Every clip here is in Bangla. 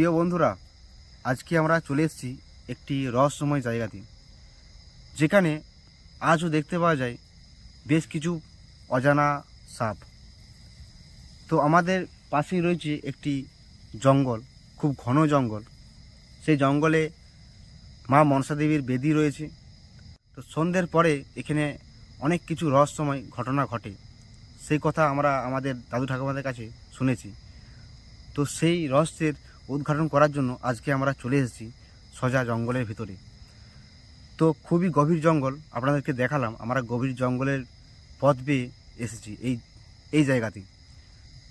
প্রিয় বন্ধুরা, আজকে আমরা চলে এসেছি একটি রহস্যময় জায়গাতে, যেখানে আজও দেখতে পাওয়া যায় বেশ কিছু অজানা সাপ। তো আমাদের পাশেই রয়েছে একটি জঙ্গল, খুব ঘন জঙ্গল। সেই জঙ্গলে মা মনসা দেবীর বেদি রয়েছে। তো সন্ধ্যের পরে এখানে অনেক কিছু রহস্যময় ঘটনা ঘটে। সেই কথা আমরা আমাদের দাদু ঠাকুমাদের কাছে শুনেছি। তো সেই রহস্যের উদ্ঘাটন করার জন্য আজকে আমরা চলে এসেছি সজা জঙ্গলের ভিতরে। তো খুবই গভীর জঙ্গল, আপনাদেরকে দেখালাম, আমরা গভীর জঙ্গলের পথ বেয়ে এসেছি এই এই জায়গাতে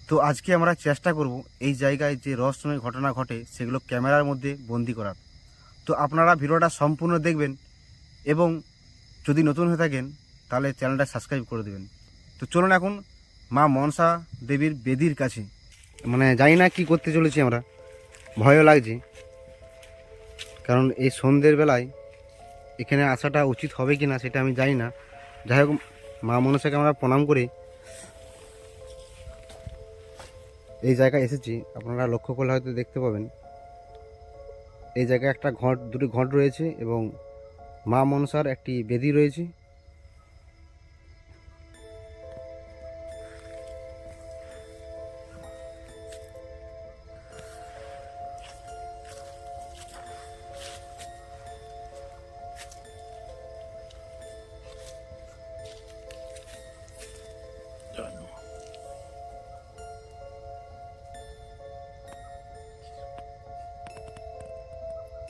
তো আজকে আমরা চেষ্টা করব এই জায়গায় যে রহস্যময় ঘটনা ঘটে, সেগুলো ক্যামেরার মধ্যে বন্দি করার। তো আপনারা ভিডিওটা সম্পূর্ণ দেখবেন এবং যদি নতুন হয়ে থাকেন, তাহলে চ্যানেলটা সাবস্ক্রাইব করে দেবেন। তো চলুন এখন মা মনসা দেবীর বেদির কাছে। মানে জানি না কি করতে চলেছি আমরা। ভয়ও লাগছে। কারণ এই সন্ধ্যের বেলায় এখানে আসাটা উচিত হবে কি না সেটা আমি জানি না। যাই হোক, মা মনসাকে আমরা প্রণাম করে এই জায়গায় এসেছি। আপনারা লক্ষ্য করলে হয়তো দেখতে পাবেন। এই জায়গায় একটা ঘট, দুটি ঘট রয়েছে এবং মা মনসার একটি বেদি রয়েছে।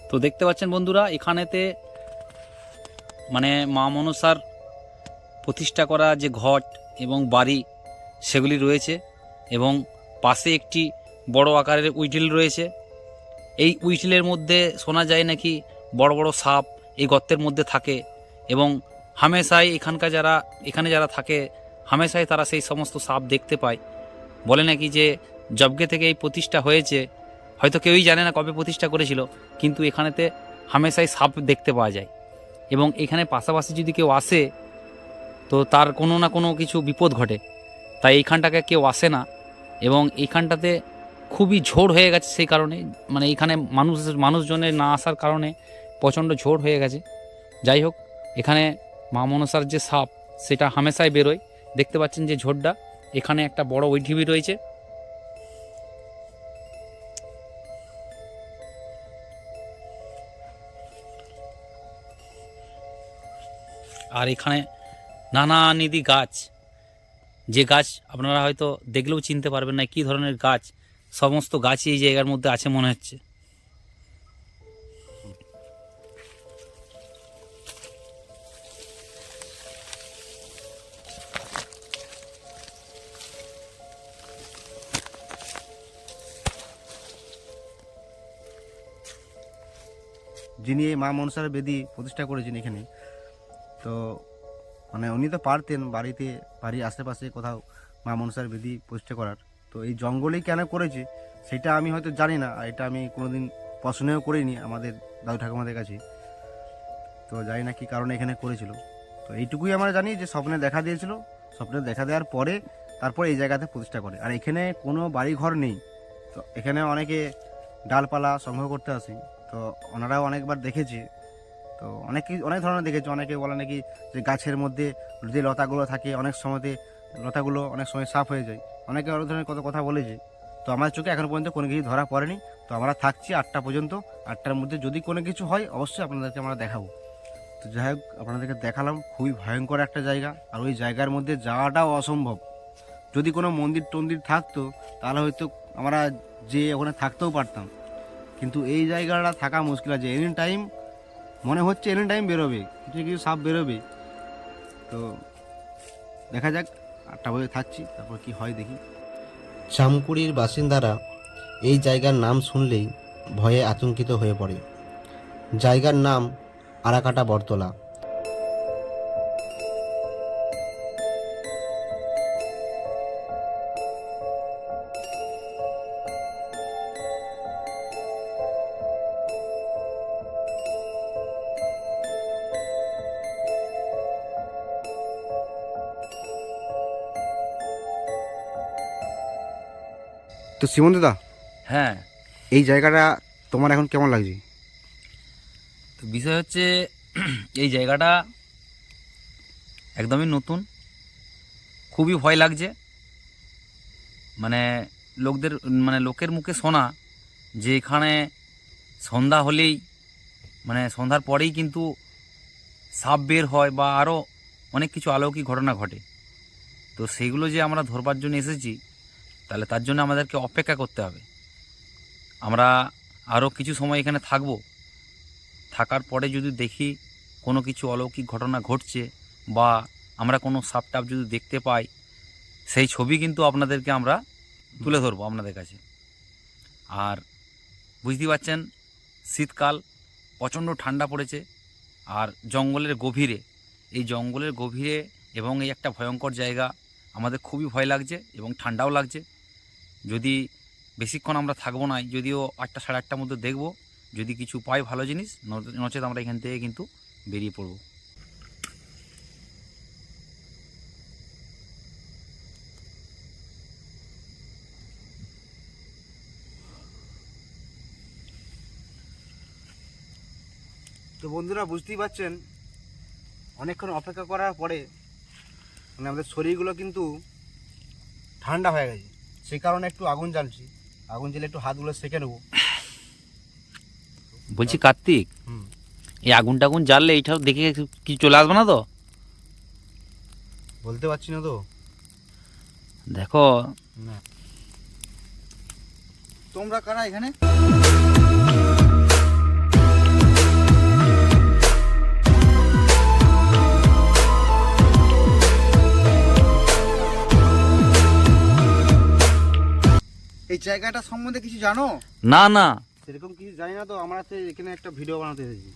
তো দেখতে পাচ্ছেন বন্ধুরা, এখানেতে মানে মা মনসার প্রতিষ্ঠা করা যে ঘট এবং বাড়ি, সেগুলি রয়েছে এবং পাশে একটি বড় আকারের উইটিল রয়েছে। এই উইটিলের মধ্যে শোনা যায় নাকি বড় বড় সাপ এই গর্তের মধ্যে থাকে এবং হামেশাই এখানকার যারা, এখানে যারা থাকে, হামেশাই তারা সেই সমস্ত সাপ দেখতে পায়। বলে নাকি যে জবগে থেকে এই প্রতিষ্ঠা হয়েছে হয়তো কেউই জানে না কবে প্রতিষ্ঠা করেছিল, কিন্তু এখানেতে হামেশাই সাপ দেখতে পাওয়া যায়। এবং এখানে পাশাপাশি যদি কেউ আসে, তো তার কোনো না কোনো কিছু বিপদ ঘটে। তাই এইখানটাকে কেউ আসে না। এবং এইখানটাতে খুবই ঝোড় হয়ে গেছে সেই কারণে মানে এখানে মানুষ মানুষজনের না আসার কারণে প্রচণ্ড ঝোড় হয়ে গেছে। যাই হোক, এখানে মা মনসার যে সাপ, সেটা হামেশাই বেরোয়। দেখতে পাচ্ছেন যে ঝোড়টা, এখানে একটা বড় ওইটিভি রয়েছে। আর এখানে নানানিধি গাছ। যে গাছ আপনারা হয়তো দেখলেও চিনতে পারবেন না কী ধরনের গাছ। সমস্ত গাছই এই জায়গার মধ্যে আছে মনে হচ্ছে। যিনি এই মা মনসার বেদি প্রতিষ্ঠা করেছেন এখানে তো মানে উনি তো পারতেন বাড়িতে, বাড়ির আশেপাশে কোথাও মা মনসার বিধি প্রতিষ্ঠা করার। তো এই জঙ্গলেই কেন করেছে, সেটা আমি হয়তো জানি না, আর এটা আমি কোনোদিন পছন্দও করিনি আমাদের দাদু ঠাকুমাদের কাছে। তো জানি না কী কারণে এখানে করেছিল। তো এইটুকুই আমরা জানি যে স্বপ্নে দেখা দিয়েছিল, স্বপ্নে দেখা দেওয়ার পরে তারপর এই জায়গাতে প্রতিষ্ঠা করে। আর এখানে কোনো বাড়ি ঘর নেই। তো এখানে অনেকে ডালপালা সংগ্রহ করতে আসে। তো ওনারাও অনেকবার দেখেছে তো অনেক অনেক ধরনের দেখেছি। অনেকে বলে নাকি যে গাছের মধ্যে যে লতাগুলো থাকে, অনেক সময়তে লতাগুলো অনেক সময় সাফ হয়ে যায়। অনেকে অনেক ধরনের কত কথা বলেছে। তো আমার চোখে এখনও পর্যন্ত কোনো কিছু ধরা পড়েনি। তো আমরা থাকছি আটটা পর্যন্ত। আটটার মধ্যে যদি কোনো কিছু হয়, অবশ্যই আপনাদেরকে আমরা দেখাবো। তো যাই হোক, আপনাদেরকে দেখালাম খুবই ভয়ঙ্কর একটা জায়গা। আর ওই জায়গার মধ্যে যাওয়াটাও অসম্ভব। যদি কোনো মন্দির টন্দির থাকতো, তাহলে হয়তো আমরা যে ওখানে থাকতেও পারতাম। কিন্তু এই জায়গাটা থাকা মুশকিল। আছে এনি টাইম মনে হচ্ছে এনি টাইম বেরোবে, কিছু কিছু সাপ বেরোবে। তো দেখা যাক, আটটা বজে থাকছি, তারপর কি হয় দেখি। চামকুড়ির বাসিন্দারা এই জায়গার নাম শুনলেই ভয়ে আতঙ্কিত হয়ে পড়ে। জায়গার নাম আরাকাটা বটতলা। তো সীমন্ত দা হ্যাঁ। এই জায়গাটা তোমার এখন কেমন লাগছে? তো বিষয় হচ্ছে এই জায়গাটা একদমই নতুন। খুবই ভয় লাগছে। মানে লোকদের মানে লোকের মুখে শোনা যে এখানে সন্ধ্যা হলেই মানে সন্ধ্যার পরেই কিন্তু সাপ বের হয় বা আরও অনেক কিছু অলৌকিক ঘটনা ঘটে। তো সেইগুলো যে আমরা ধরবার জন্য এসেছি তাহলে তার জন্য আমাদেরকে অপেক্ষা করতে হবে। আমরা আরও কিছু সময় এখানে থাকব। থাকার পরে যদি দেখি কোনো কিছু অলৌকিক ঘটনা ঘটছে বা আমরা কোনো সাপ টাপ যদি দেখতে পাই, সেই ছবি কিন্তু আপনাদেরকে আমরা তুলে ধরবো আপনাদের কাছে। আর বুঝতেই পারছেন, শীতকাল, প্রচণ্ড ঠান্ডা পড়েছে আর জঙ্গলের গভীরে। এই জঙ্গলের গভীরে এবং এই একটা ভয়ঙ্কর জায়গা, আমাদের খুবই ভয় লাগছে এবং ঠান্ডাও লাগছে। যদি বেশিক্ষণ আমরা থাকব না, যদিও আটটা সাড়ে আটটার মধ্যে দেখব, যদি কিছু পাই ভালো জিনিস নচেত আমরা এখান থেকে কিন্তু বেরিয়ে পড়ব। তো বন্ধুরা, বুঝতেই পারছেন, অনেকক্ষণ অপেক্ষা করার পরে মানে আমাদের শরীরগুলো কিন্তু ঠান্ডা হয়ে গেছে। সেই কারণে একটু আগুন জ্বালছি। আগুন জ্বালে একটু হাতগুলো সেঁকে নেব। বলছি কার্তিক হুম। এই আগুন টাগুন জ্বাললে এইটা দেখে কি চলে আসবে না তো? বলতে পারছি না তো। দেখো। না। তোমরা কারা এখানে? এই জায়গাটা সম্বন্ধে কিছু জানো? না না। সেরকম কিছু জানি না তো আমরা তো এখানে একটা ভিডিও বানাতে এসেছি।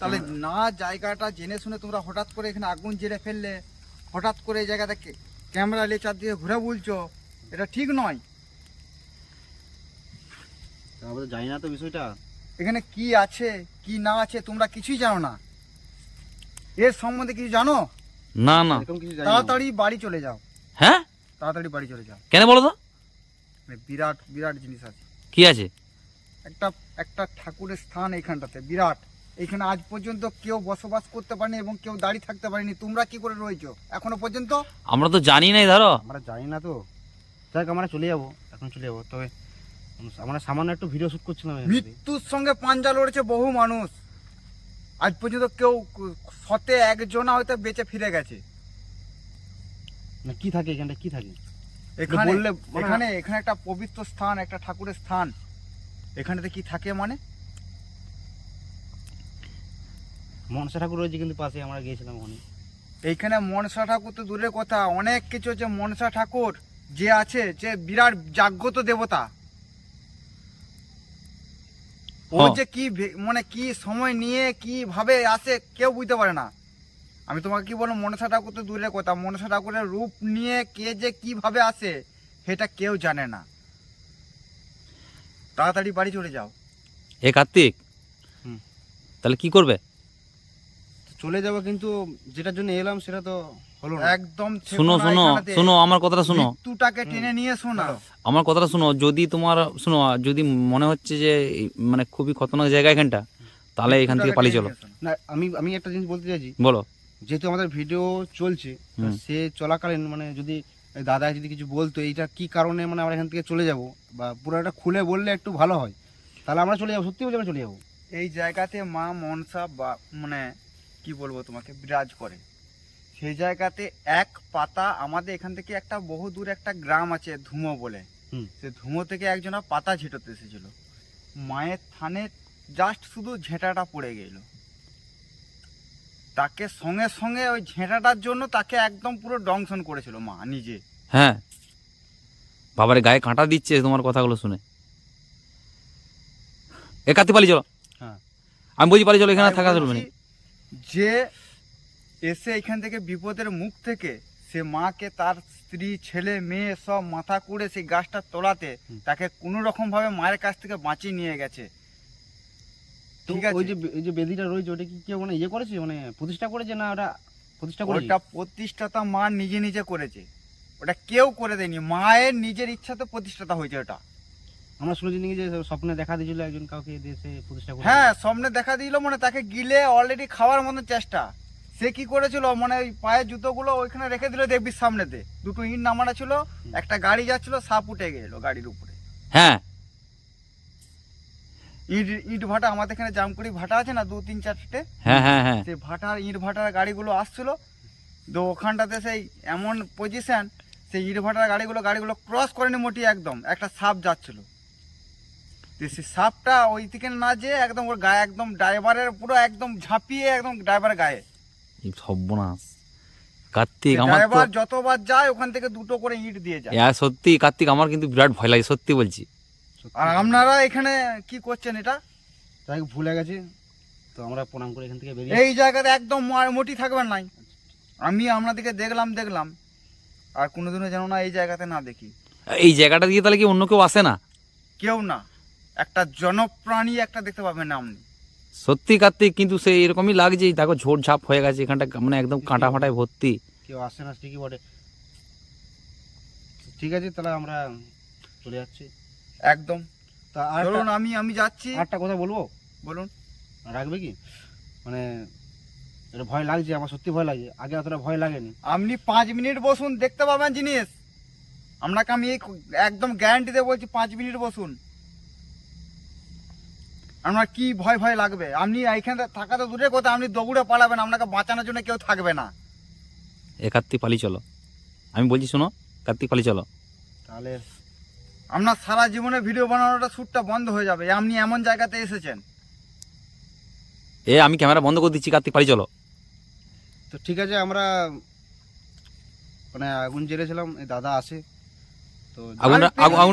তাহলে না জায়গাটা জেনে শুনে তোমরা হঠাৎ করে এখানে আগুন জেলে ফেললে হঠাৎ করে এই জায়গাটা ক্যামেরা নিয়ে চারদিকে ঘুরে বলছো এটা ঠিক নয়। আমরা তো জানি না তো বিষয়টা। এখানে কি আছে কি না আছে তোমরা কিছুই জানো না। এর সম্বন্ধে কিছু জানো? না না। এরকম কিছু তাড়াতাড়ি বাড়ি চলে যাও। হ্যাঁ? তাড়াতাড়ি বাড়ি চলে যাও। কেন বলো তো? বিরাট বিরাট জিনিস আছে। কি আছে? একটা একটা ঠাকুরের স্থান এইখানটাতে বিরাট। এইখানে আজ পর্যন্ত কেউ বসবাস করতে পারেনি এবং কেউ দাঁড়িয়ে থাকতে পারেনি। তোমরা কি করে রয়েছো? এখনও পর্যন্ত? আমরা তো জানি নাই ধরো। আমরা জানি না তো। যাক আমরা চলে যাব। এখন চলে যাব। তবে আমরা সামান্য একটু ভিডিও শুট করছিলাম এখানে। মৃত্যুর সঙ্গে পাঞ্জা লড়েছে বহু মানুষ। আজ পর্যন্ত কেউ শতে একজনা হয়তো বেঁচে ফিরে গেছে। না কি থাকে এখানটা কি থাকে? এখানে বললে মানে- এখানে এখানে একটা পবিত্র স্থান একটা ঠাকুরের স্থান। এখানেতে কি থাকে মানে? মনসা ঠাকুর রয়েছে কিন্তু পাশে আমরা গিয়েছিলাম ওখানে। এইখানে মনসা ঠাকুর তো দূরের কথা অনেক কিছু হচ্ছে মনসা ঠাকুর যে আছে যে বিরাট জাগ্রত দেবতা। ও হ্যাঁ। যে কি মানে কি সময় নিয়ে কি ভাবে আসে কেউ বুঝতে পারে না। আমি তোমাকে কি বলব মনসা ঠাকুর তো দূরের কথা। মনসা ঠাকুরের রূপ নিয়ে কে যে কীভাবে আসে সেটা কেউ জানে না। তাড়াতাড়ি বাড়ি চলে যাও। এ কার্তিক? তাহলে কি করবে? চলে যাব কিন্তু যেটার জন্য এলাম সেটা তো হলো না। একদম শুনো শুনো শুনো আমার কথাটা শুনো। তুটাকে টেনে নিয়ে শোনা। আমার কথাটা শুনো যদি তোমার শুনো যদি মনে হচ্ছে যে মানে খুবই খতরনাক জায়গা এখানটা তাহলে এখান থেকে পালিয়ে চলো। না আমি আমি একটা জিনিস বলতে চাইছি। বলো। যেহেতু আমাদের ভিডিও চলছে সে চলাকালীন মানে যদি দাদা যদি কিছু বলতো এইটা কি কারণে মানে আমরা এখান থেকে চলে যাব? বা পুরোটা খুলে বললে একটু ভালো হয়। তাহলে আমরা চলে যাব সত্যি বলছি আমরা চলে যাব। এই জায়গাতে মা মনসা বা মানে কি বলব তোমাকে বিরাজ করে। সেই জায়গাতে এক পাতা আমাদের এখান থেকে একটা বহু দূর একটা গ্রাম আছে ধুমো বলে। হুম। সে ধুমো থেকে একজনা পাতা ঝেঁটোতে এসেছিল। মায়ের থানে জাস্ট শুধু ঝেঁটাটা পড়ে গেল। তাকে সঙ্গে সঙ্গে ওই ঝেঁটাটার জন্য তাকে একদম পুরো ডংশন করেছিল মা নিজে। হ্যাঁ। বাবারে গায়ে কাঁটা দিচ্ছে তোমার কথাগুলো শুনে। এ কার্তিক পালিয়ে চলো। হ্যাঁ। আমি বলছি পালিয়ে চলো এখানে থাকা চলবে না। যে এসে এখান থেকে বিপদের মুখ থেকে সে মাকে তার স্ত্রী ছেলে মেয়ে সব মাথা কুড়ে সেই গাছটা তোলাতে তাকে কোনো রকম ভাবে মায়ের কাছ থেকে বাঁচিয়ে নিয়ে গেছে। ঠিক আছে। ওই যে ওই যে বেদিটা রয়েছে ওটা কি কেউ মানে ইয়ে করেছে? মানে প্রতিষ্ঠা করেছে না ওটা প্রতিষ্ঠা করেছে ওটা প্রতিষ্ঠাতা মা নিজে নিজে করেছে। ওটা কেউ করে দেয়নি। মায়ের নিজের ইচ্ছাতে প্রতিষ্ঠাতা হয়েছে ওটা। আমরা শুনেছি নাকি যে স্বপ্নে দেখা দিয়েছিল একজন কাউকে দেশে প্রতিষ্ঠা করে হ্যাঁ সামনে দেখা দিল মানে তাকে গিলে অলরেডি খাওয়ার মতো চেষ্টা। সে কি করেছিল? মানে ওই পায়ের জুতোগুলো ওইখানে রেখে দিল দেখবি সামনেতে। দুটো ইট নামানো ছিল একটা গাড়ি যাচ্ছিল সাপ উঠে গেল গাড়ির উপরে। হ্যাঁ। ইট ইট ভাটা আমাদের এখানে জামকুড়ি ভাটা আছে না দু তিন চারটে? হ্যাঁ হ্যাঁ হ্যাঁ। সেই ভাটার ইট ভাটার গাড়িগুলো আসছিল। তো ওখানটাতে সেই এমন পজিশন সেই ইট ভাটার গাড়িগুলো গাড়িগুলো ক্রস করেনি মোটি একদম। একটা সাপ যাচ্ছিল। তো সেই সাপটা ওই থেকে না যেয়ে একদম ওর গায়ে একদম ড্রাইভারের পুরো একদম ঝাঁপিয়ে একদম ড্রাইভারের গায়ে। সর্বনাশ। কার্তিক আমার ড্রাইভার যতবার যায় ওখান থেকে দুটো করে ইট দিয়ে যায়। হ্যাঁ সত্যি কার্তিক আমার কিন্তু বিরাট ভয় লাগে সত্যি বলছি। আর আপনারা এখানে কি করছেন এটা? হোক ভুলে গেছি। তো আমরা প্রণাম করে এখান থেকে বেরিয়ে এই জায়গাতে একদম মোটি থাকবেন নাই আমি আপনাদেরকে দেখলাম দেখলাম। আর কোনোদিনও যেন না এই জায়গাতে না দেখি। এই জায়গাটা দিয়ে তাহলে কি অন্য কেউ আসে না? কেউ না। একটা জনপ্রাণী একটা দেখতে পাবেন না আপনি। সত্যি কার্তিক কিন্তু সেই এরকমই লাগছে। দেখো ঝোড় ঝাপ হয়ে গেছে এখানটা মানে একদম কাঁটা ফাটায় ভর্তি। কেউ আসে না ঠিকই বটে। ঠিক আছে তাহলে আমরা চলে যাচ্ছি। একদম। তা আর চলুন আমি আমি যাচ্ছি। একটা কথা বলব? বলুন। রাখবে কি? মানে এটা ভয় লাগছে আমার সত্যি ভয় লাগছে। আগে অতটা ভয় লাগেনি। আপনি পাঁচ মিনিট বসুন দেখতে পাবেন জিনিস। আপনাকে আমি এই একদম গ্যারান্টি দিয়ে বলছি পাঁচ মিনিট বসুন। আপনার কি ভয় ভয় লাগবে? আপনি এইখানে থাকা তো দূরের কথা আপনি দৌড়ে পালাবেন আপনাকে বাঁচানোর জন্য কেউ থাকবে না। এ কার্তিক পালি চলো। আমি বলছি শোনো কার্তিক পালি চলো। তাহলে আপনার সারা জীবনে ভিডিও বানানোটা শ্যুটটা বন্ধ হয়ে যাবে। আপনি এমন জায়গাতে এসেছেন। এ আমি ক্যামেরা বন্ধ করে দিচ্ছি কার্তিক পালি চলো। তো ঠিক আছে আমরা মানে আগুন জেলেছিলাম এই দাদা আসে। তো দাও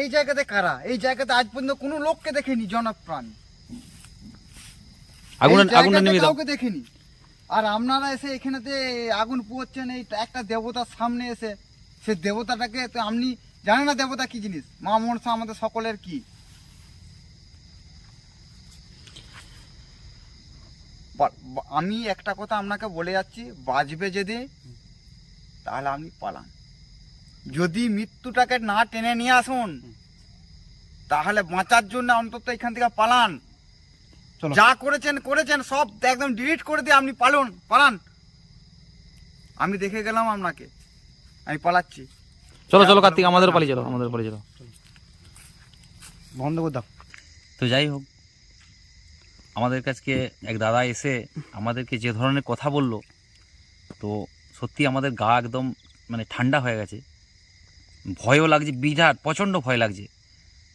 এই দাও জায়গাতে কারা? এই জায়গাতে আজ পর্যন্ত কোনো লোককে দেখেনি জনপ্রাণী। দাও কাউকে দেখিনি। আর আপনারা এসে এখানেতে আগুন পুয়োচ্ছেন এই একটা দেবতার সামনে এসে সে দেবতাটাকে তো আপনি জানেন না দেবতা কি জিনিস? মা মনসা আমাদের সকলের কি? আমি একটা কথা আপনাকে বলে যাচ্ছি বাজবে যদি তাহলে আপনি পালান। যদি মৃত্যুটাকে না টেনে নিয়ে আসুন তাহলে বাঁচার জন্য অন্তত এখান থেকে পালান। যা করেছেন করেছেন সব একদম ডিলিট করে দিয়ে আপনি পালুন পালান। আমি দেখে গেলাম আপনাকে। আমি পালাচ্ছি। চলো চলো কার্তিক আমাদের পালিয়ে চলো আমাদের পালিয়ে চলো। বন্ধ করে দাও। তো যাই হোক আমাদের কাছকে এক দাদা এসে আমাদেরকে যে ধরনের কথা বলল তো সত্যি আমাদের গা একদম মানে ঠান্ডা হয়ে গেছে। ভয়ও লাগছে বিরাট প্রচণ্ড ভয় লাগছে।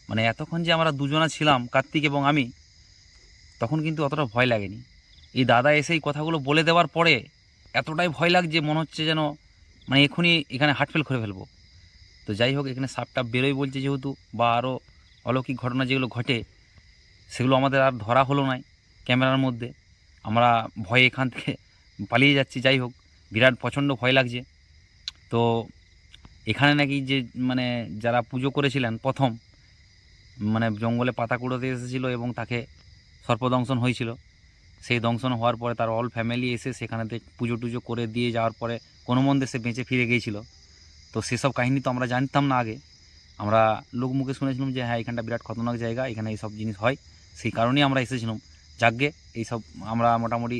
মানে এতক্ষণ যে আমরা দুজনা ছিলাম কার্তিক এবং আমি তখন কিন্তু অতটা ভয় লাগেনি। এই দাদা এসে এই কথাগুলো বলে দেওয়ার পরে এতটাই ভয় লাগছে মনে হচ্ছে যেন মানে এখনই এখানে হার্টফেল করে ফেলব। তো যাই হোক এখানে সাপটা বেরোয় বলছে যেহেতু, বা আরও অলৌকিক ঘটনা যেগুলো ঘটে, সেগুলো আমাদের আর ধরা হলো না ক্যামেরার মধ্যে। আমরা ভয়ে এখান থেকে পালিয়ে যাচ্ছি যাই হোক বিরাট প্রচণ্ড ভয় লাগছে। তো এখানে নাকি যে মানে যারা পুজো করেছিলেন প্রথম মানে জঙ্গলে পাতা কুড়োতে এসেছিল এবং তাকে সর্পদংশন হয়েছিল। সেই দংশন হওয়ার পরে তার অল ফ্যামিলি এসে সেখানেতে পুজো টুজো করে দিয়ে যাওয়ার পরে কোনো মন্দে সে বেঁচে ফিরে গিয়েছিল। তো সেসব কাহিনী তো আমরা জানতাম না আগে। আমরা লোক মুখে শুনেছিলাম যে হ্যাঁ এখানটা বিরাট খতরনাক জায়গা, এখানে এইসব জিনিস হয়। সেই কারণেই আমরা এসেছিলাম। যাগ্গে এইসব আমরা মোটামুটি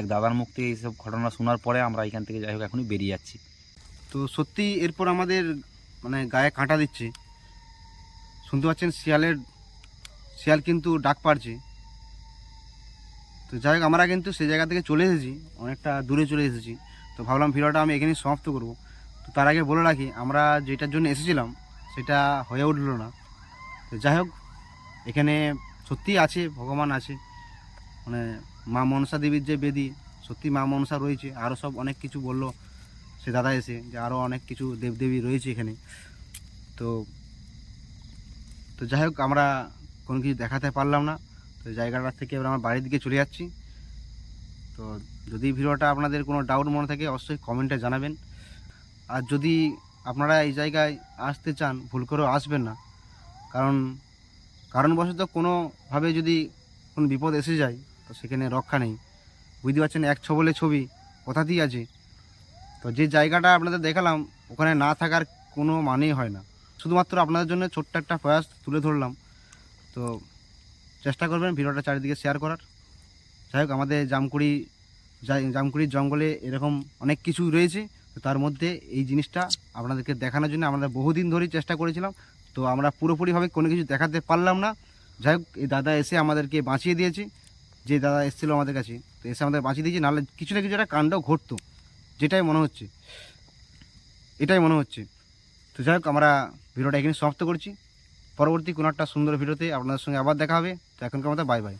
এক দাদার মুখ থেকে এইসব ঘটনা শোনার পরে আমরা এখান থেকে যাই হোক, এখনই বেরিয়ে যাচ্ছি। তো সত্যি এরপর আমাদের মানে গায়ে কাঁটা দিচ্ছে। শুনতে পাচ্ছেন, শিয়ালের, শিয়াল কিন্তু ডাক পারছে তো যাই হোক, আমরা কিন্তু সেই জায়গা থেকে চলে এসেছি। অনেকটা দূরে চলে এসেছি। তো ভাবলাম ভিডিওটা আমি এখানেই সমাপ্ত করব। তো তার আগে বলে রাখি, আমরা যেটার জন্য এসেছিলাম, সেটা হয়ে উঠল না। তো যাই হোক, এখানে সত্যি আছে, ভগবান আছে। মানে মা মনসা দেবীর যে বেদি, সত্যি মা মনসা রয়েছে। আরও সব অনেক কিছু বলল সে দাদা এসে, যে আরও অনেক কিছু দেবদেবী রয়েছে এখানে। তো তো যাই হোক, আমরা কোনো কিছু দেখাতে পারলাম না। তো জায়গাটা থেকে এবার আমার বাড়ির দিকে চলে যাচ্ছি। তো যদি ভিডিওটা আপনাদের কোনো ডাউট মনে থাকে, অবশ্যই কমেন্টে জানাবেন। আর যদি আপনারা এই জায়গায় আসতে চান, ভুল করেও আসবেন না, কারণ কারণবশত কোনোভাবে যদি কোনো বিপদ এসে যায়, তো সেখানে রক্ষা নেই। বুঝতে পারছেন, এক ছবলে ছবি কথাতেই আছে? তো যে জায়গাটা আপনাদের দেখালাম, ওখানে না থাকার কোনো মানেই হয় না। শুধুমাত্র আপনাদের জন্য ছোট্ট একটা প্রয়াস তুলে ধরলাম। তো চেষ্টা করবেন ভিডিওটা চারিদিকে শেয়ার করার। যাই হোক, আমাদের জামকুড়ি জামকুড়ির জঙ্গলে এরকম অনেক কিছু রয়েছে তার মধ্যে এই জিনিসটা আপনাদেরকে দেখানোর জন্য আমরা বহুদিন ধরেই চেষ্টা করেছিলাম, তো আমরা পুরোপুরিভাবে কোনো কিছু দেখাতে পারলাম না। যাই হোক, এই দাদা এসে আমাদেরকে বাঁচিয়ে দিয়েছে, যে দাদা এসেছিল আমাদের কাছে, তো এসে আমাদের বাঁচিয়ে দিয়েছে, নাহলে কিছু না কিছু একটা কাণ্ড ঘটতো, যেটাই মনে হচ্ছে, এটাই মনে হচ্ছে। তো যাই হোক, আমরা ভিডিওটা এখানে সমাপ্ত করছি। পরবর্তী কোনো একটা সুন্দর ভিডিওতে আপনাদের সঙ্গে আবার দেখা হবে, তো এখনকার মতো বাই বাই।